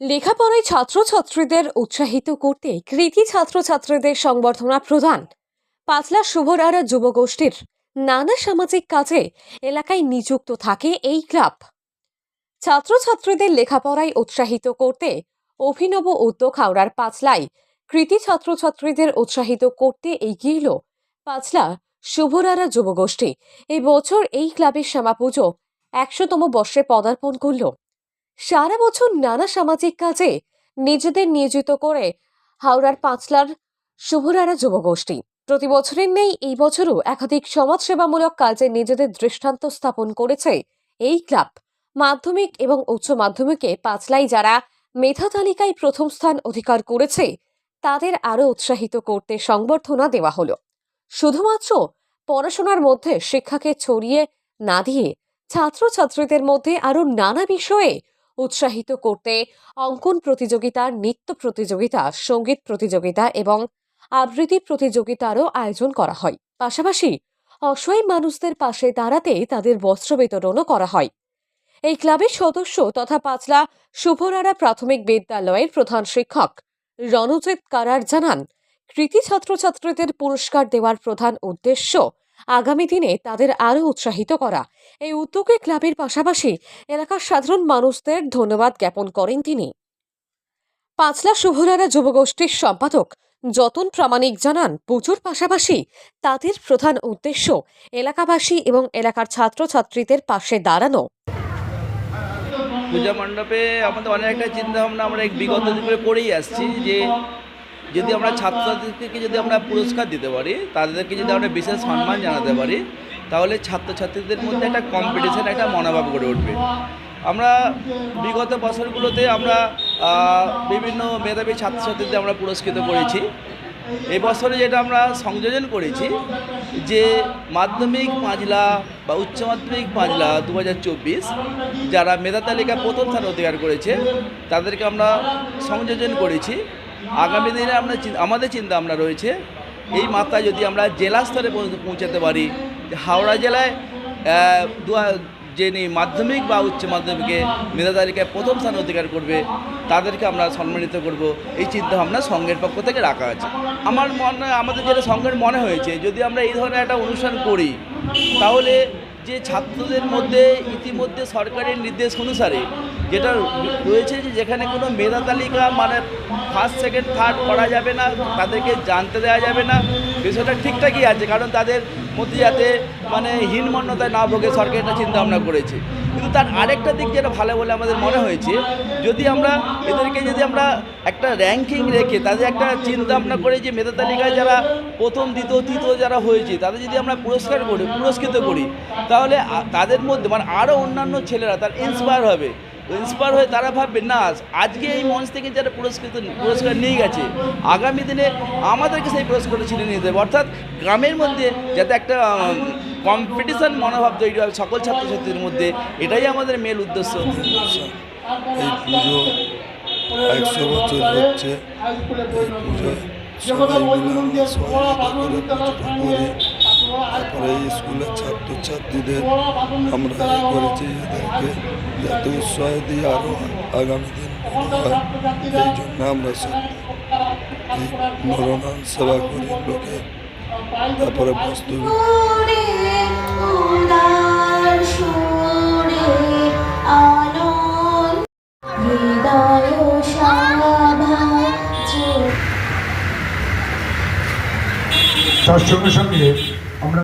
লেখাপড়ায় ছাত্রছাত্রীদের উৎসাহিত করতে কৃতি ছাত্রছাত্রীদের সংবর্ধনা প্রদান। পাতলা শুভরারা যুবগোষ্ঠীর নানা সামাজিক কাজে এলাকায় নিযুক্ত থাকে এই ক্লাব। ছাত্রছাত্রীদের লেখাপড়ায় উৎসাহিত করতে অভিনব উদ্যোগ হাওড়ার পাঁচলায় কৃতি ছাত্রছাত্রীদের উৎসাহিত করতে এগিয়ে এলো পাঁচলা শুভরারা যুবগোষ্ঠী। এই বছর এই ক্লাবের শ্যামা পুজো একশোতম বর্ষে পদার্পণ করল। সারা বছর নানা সামাজিক কাজে নিজেদের নিয়োজিত করে হাওড়ার পাঁচলার শুভরারা যুবগোষ্ঠী। প্রতি বছরের নেই এই বছরও একাধিক সমাজসেবামূলক কাজে নিজেদের দৃষ্টান্ত স্থাপন করেছে এই ক্লাব। মাধ্যমিক এবং উচ্চ মাধ্যমিকে পাঁচলাই যারা মেধা তালিকায় প্রথম স্থান অধিকার করেছে, তাদের আরও উৎসাহিত করতে সংবর্ধনা দেওয়া হলো। শুধুমাত্র পড়াশোনার মধ্যে শিক্ষাকে ছড়িয়ে না দিয়ে ছাত্রছাত্রীদের মধ্যে আরও নানা বিষয়ে উৎসাহিত করতে অঙ্কন প্রতিযোগিতা, নৃত্য প্রতিযোগিতা, সংগীত প্রতিযোগিতা এবং আবৃত্তি প্রতিযোগিতারও আয়োজন করা হয়। পাশাপাশি অসহায় মানুষদের পাশে দাঁড়াতে তাদের বস্ত্র বিতরণও করা হয়। এই ক্লাবের সদস্য তথা পাঁচলা শুভরারা প্রাথমিক বিদ্যালয়ের প্রধান শিক্ষক রণজিৎ কারার জানান, কৃতি ছাত্রছাত্রীদের পুরস্কার দেওয়ার প্রধান উদ্দেশ্য আগামী দিনে তাদের আরও উৎসাহিত করা। এই উদ্যোগে ক্লাবের পাশাপাশি এলাকার সাধারণ মানুষদের ধন্যবাদ জ্ঞাপন করেন তিনি। পাঁচলা শুভরারা যুবগোষ্ঠীর সম্পাদক যতন প্রামাণিক জানান, পুজোর পাশাপাশি তাদের প্রধান উদ্দেশ্য এলাকাবাসী এবং এলাকার ছাত্রছাত্রীদের পাশে দাঁড়ানো। পূজা মণ্ডপে আমাদের অনেক একটা চিন্তা ভাবনা আমরা বিগত দিনে করেই আসছি যে যদি আমরা ছাত্রছাত্রীদেরকে যদি আমরা পুরস্কার দিতে পারি, তাদেরকে যদি আমরা বিশেষ সম্মান জানাতে পারি, তাহলে ছাত্রছাত্রীদের মধ্যে একটা কম্পিটিশন একটা মনোভাব গড়ে উঠবে। আমরা বিগত বছরগুলোতে আমরা বিভিন্ন মেধাবী ছাত্রছাত্রীদের আমরা পুরস্কৃত করেছি। এবছরে যেটা আমরা সংযোজন করেছি, যে মাধ্যমিক পাঁচলা বা উচ্চ মাধ্যমিক পাঁচলা দু যারা মেধা তালিকা প্রথম স্থান অধিকার করেছে, তাদেরকে আমরা সংযোজন করেছি। আগামী দিনে আমরা আমাদের চিন্তা আমরা রয়েছে, এই মাত্রায় যদি আমরা জেলা স্তরে পৌঁছাতে পারি হাওড়া জেলায় দু যিনি মাধ্যমিক বা উচ্চ মাধ্যমিকে মেধা তালিকায় প্রথম স্থান অধিকার করবে, তাদেরকে আমরা সম্মানিত করব। এই চিন্তা ভাবনা সংঘের পক্ষ থেকে রাখা আছে। আমার মনে আমাদের যেটা সংঘের মনে হয়েছে, যদি আমরা এই ধরনের একটা অনুষ্ঠান করি, তাহলে যে ছাত্রদের মধ্যে ইতিমধ্যে সরকারের নির্দেশ অনুসারে যেটা রয়েছে যে যেখানে কোনো মেধা তালিকা মানে ফার্স্ট সেকেন্ড থার্ড করা যাবে না, তাদেরকে জানতে দেওয়া যাবে না। বিষয়টা ঠিকঠাকই আছে, কারণ তাদের মধ্যে যাতে মানে হীনমন্যতায় না ভোগে সরকার এটা চিন্তা ভাবনা করেছে। কিন্তু তার আরেকটা দিক যেটা ভালো বলে আমাদের মনে হয়েছে, যদি আমরা এদেরকে যদি আমরা একটা র্যাঙ্কিং রেখে তাদের একটা চিন্তা ভাবনা করে যে মেধা তালিকায় যারা প্রথম, দ্বিতীয়, তৃতীয় যারা হয়েছে, তাদের যদি আমরা পুরস্কার করি, পুরস্কৃত করি, তাহলে তাদের মধ্যে মানে আরও অন্যান্য ছেলেরা তার ইন্সপায়ার হবে। ইন্সপায়ার হয়ে তারা ভাববে, না, আজকে এই মঞ্চ থেকে যারা পুরস্কৃত, পুরস্কার নিয়ে গেছে, আগামী দিনে আমাদেরকে সেই পুরস্কারটা ছিনে নিতে হবে। অর্থাৎ গ্রামের মধ্যে যাতে একটা কম্পিটিশন মনোভাব তৈরি হয় সকল ছাত্রছাত্রীদের মধ্যে, এটাই আমাদের মেল উদ্দেশ্য। এই পুজো একশো বছর হচ্ছে। এই পুজো সবাই মিলে সহযোগিতা করে এই স্কুলের ছাত্রছাত্রীদের আমরা এ করেছি এদেরকে যাতে উৎসাহ দিয়ে আরও আগামী দিন হয় এই জন্য আমরা সব এই সেবা করি লোকে। তারপরে বস্তু তার সঙ্গে সঙ্গে